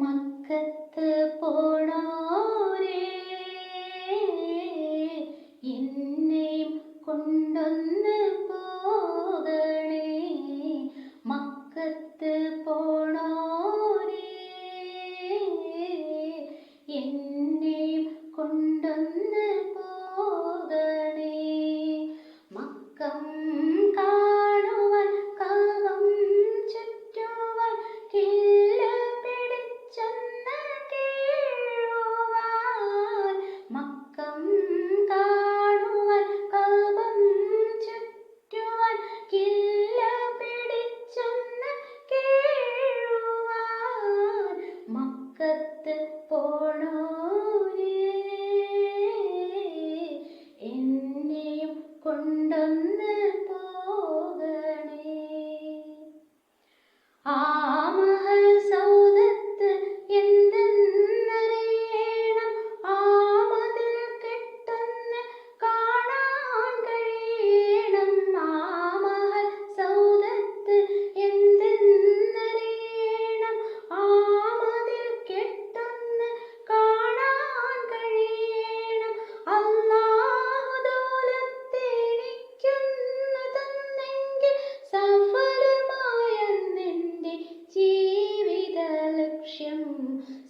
മക്കത്ത് പോണോരേ എന്നെയും കൊണ്ടൊന്ന് പോകണേ മക്കത്ത് പോണോരേ എന്നെയും മക്കത്ത് പോണോരേ. എന്നെയും കൊണ്ടൊന്ന്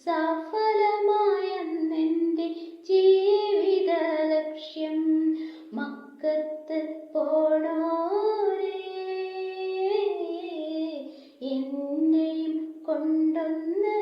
സഫലമായെന്നെന്റെ ജീവിത ലക്ഷ്യം മക്കത്ത് പോണോരേ. എന്നെയും കൊണ്ടൊന്ന്